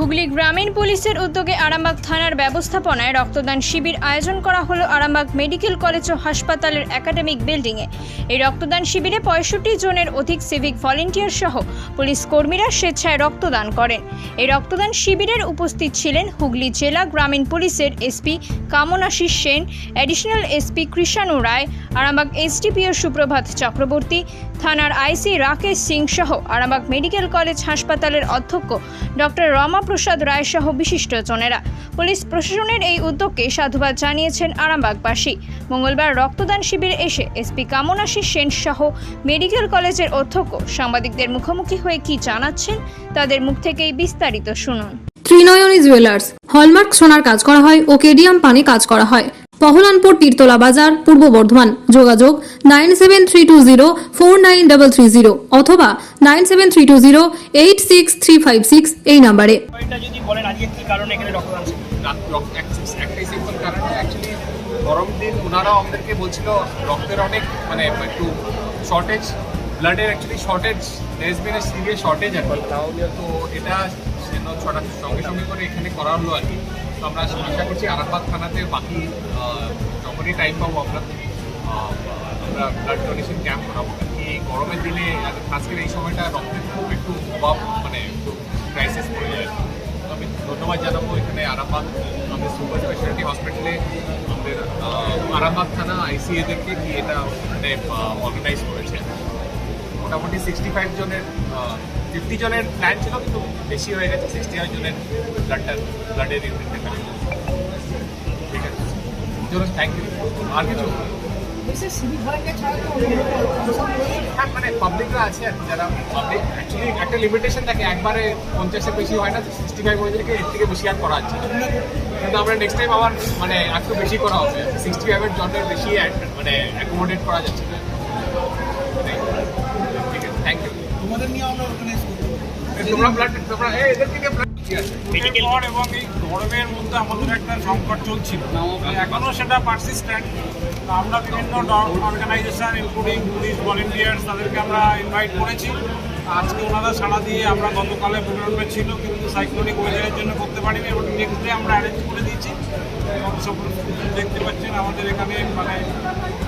হুগলি গ্রামীণ পুলিশের উদ্যোগে আরামবাগ থানার ব্যবস্থাপনায় রক্তদান শিবির আয়োজন করা হলো আরামবাগ মেডিকেল কলেজ ও হাসপাতালের একাডেমিক বিল্ডিংয়ে। এই রক্তদান শিবিরে পঁয়ষট্টি জনের অধিক সিভিক ভলেন্টিয়ার সহ পুলিশ কর্মীরা স্বেচ্ছায় রক্তদান করেন। এই রক্তদান শিবিরের উপস্থিত ছিলেন হুগলি জেলা গ্রামীণ পুলিশের SP Kamanashis Sen, additional SP Krishanu Roy, Arambagh SDPO Suprabhat Chakraborty থানার আইসি রাকেশ সিং সহ আরামবাগ মেডিকেল কলেজ হাসপাতালের অধ্যক্ষ ডক্টর রমাপ্রসাদ রায় সহ বিশিষ্টজনেরা পুলিশ প্রশাসনের এই উদ্যোগকে সাধুবাদ জানিয়েছেন আরামবাগবাসী। মঙ্গলবার রক্তদান শিবিরে এসে এসপি কামনাশী সেন সহ মেডিকেল কলেজের অধ্যক্ষ সাংবাদিকদের মুখোমুখি হয়ে কি জানাচ্ছেন তাদের মুখ থেকেই বিস্তারিত শুনুন। ত্রিনয়নী জুয়েলার্স, হলমার্ক সোনার কাজ করা হয় ও কেডিয়াম পানি কাজ করা হয়। পহলানপুর তীরতলা বাজার পূর্ব বর্ধমান। যোগাযোগ nine seven three two zero four nine double three zero অথবা nine seven three two zero eight six three five six এই নাম্বারে। যদি বলেন আজকে কি কারণে এখানে রক্তদান শিবির? রাত- রক্ত- এক- একটাই সিম্পল কারণে অ্যাকচুয়ালি গরম দিন ওনারাও আমাদেরকে বলছিল রক্তের অনেক মানে একটু শর্টেজ ব্লাডের অ্যাকচুয়ালি শর্টেজ দেশ বিন সিরিয়াস শর্টেজ এখন তাহলে তো এটা যেন ছটা সঙ্গে সঙ্গে করে এখানে করা হলো আর কি। আমরা আশা করছি আরামবাগ থানাতে বাকি যখনই টাইম পাবো আমরা আমরা ব্লাড ডোনেশন ক্যাম্প করাবো। এই গরমের দিনে খাস এই সময়টা রক্তের খুব একটু অভাব মানে একটু ক্রাইসিস পড়ে যায়। আমি ধন্যবাদ জানাব এখানে আরামবাগ, আমাদের সুপার স্পেশালিটি হসপিটালে আমাদের আরামবাগ থানা আইসিএদেরকে কি এটা মানে অর্গানাইজ করেছে। মোটামুটি সিক্সটি ফাইভ জনের ফিফটি জনের প্ল্যান ছিল, কিন্তু বেশি হয়ে গেছে সিক্সটি ফাইভ জনের ব্লাডটা ব্লাডের ঠিক আছে। থ্যাংক ইউ আর কিছু? হ্যাঁ মানে পাবলিকরা আছে আর যারা পাবলিক অ্যাকচুয়ালি একটা লিমিটেশন থাকে, একবারে পঞ্চাশের বেশি হয় না সিক্সটি ফাইভ ওদেরকে এর থেকে বেশি আর করা হচ্ছে কিন্তু আমরা নেক্সট টাইম আবার মানে একটু বেশি করা হবে। সিক্সটি ফাইভের জনের বেশি মানে অ্যাকোমোডেট করা যাচ্ছে। না ঠিক আছে থ্যাংক ইউ তোমাদের নিয়ে আমরা অর্গানাইজ করতে এই মেডিকেল এবং মধ্যে আমাদের একটা সংকট চলছিল। এখনও সেটা পারসিস্টেন্ট আমরা বিভিন্ন অর্গানাইজেশন ইনক্লুডিং পুলিশ ভলেন্টিয়ার্স তাদেরকে আমরা ইনভাইট করেছি। আজকে ওনারা সাড়া দিয়ে আমরা গতকালে ছিল কিন্তু সাইক্লোনিক ওয়েদারের জন্য করতে পারিনি এবং নেক্সট ডে আমরা অ্যারেঞ্জ করে দিয়েছি। এবং সব দেখতে পাচ্ছেন আমাদের এখানে মানে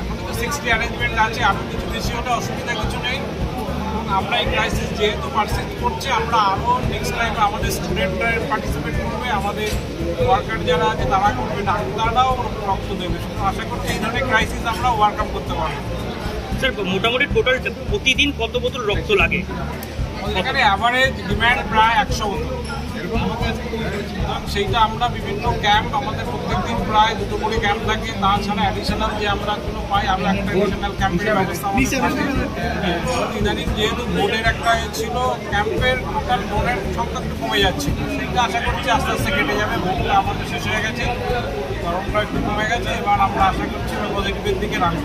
এখন তো সিক্সটি অ্যারেঞ্জমেন্ট আছে আরও কিছু বেশি হলে অসুবিধা কিছু নেই। আমরা এই ক্রাইসিস যেহেতু পার্সিস্ট করছে, আমরা আরও নেক্সট টাইমে আমাদের স্টুডেন্টরা পার্টিসিপেট করবে, আমাদের ওয়ার্কার যারা আছে তারা করবে, ডাক্তাররাও রক্ত দেবে। আশা করছি এই ধরনের ক্রাইসিস আমরা ওয়ার্কআপ করতে পারব। স্যার, মোটামুটি টোটাল প্রতিদিন কত বোতল রক্ত লাগে? এখানে অ্যাভারেজ ডিম্যান্ড প্রায় একশো এবং সেইটা আমরা বিভিন্ন ক্যাম্প আমাদের প্রত্যেকদিন প্রায় দুটো করে ক্যাম্প থাকে। তাছাড়া অ্যাডিশনাল যে আমরা কোনো পাই আমরা একটা অ্যাডিশনাল ক্যাম্পের ব্যবস্থা। হ্যাঁ, ইদানিং যেহেতু বোর্ডের একটা ছিল ক্যাম্পের টোটাল বোর্ডের সংখ্যা একটু কমে যাচ্ছে। সেইটা আশা করছি আস্তে আস্তে কেটে যাবে। বোর্ডটা আমাদের শেষ হয়ে গেছে। গরমটা একটু কমে গেছে। এবার আমরা আশা করছি পজিটিভের দিকে রাখব।